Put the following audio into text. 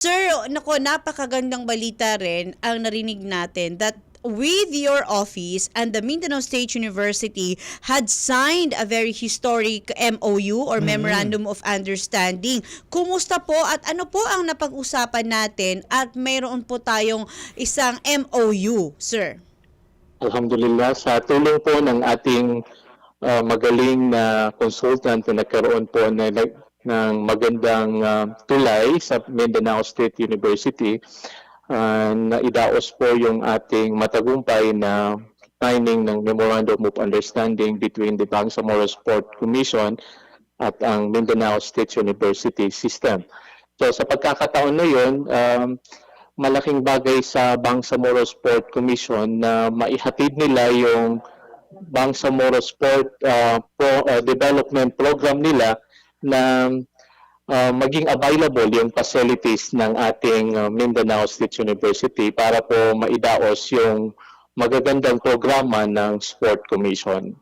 Sir, nako, napakagandang balita rin ang narinig natin that with your office and the Mindanao State University had signed a very historic MOU or Memorandum of Understanding. Kumusta po at ano po ang napag-usapan natin at mayroon po tayong isang MOU, sir? Alhamdulillah, sa tulong po ng ating uh, magaling na consultant na nagkaroon po na, ng magandang uh, tulay sa Mindanao State University, uh, na idaos po yung ating matagumpay na signing ng Memorandum of Understanding between the Bangsamoro Sport Commission at ang Mindanao State University System. So sa pagkakataon na yun, um, malaking bagay sa Bangsamoro Sport Commission na maihatid nila yung Bangsamoro Sport uh, Pro, uh, Development Program nila na uh, maging available yung facilities ng ating uh, Mindanao State University para po maidaos yung magagandang programa ng Sport Commission.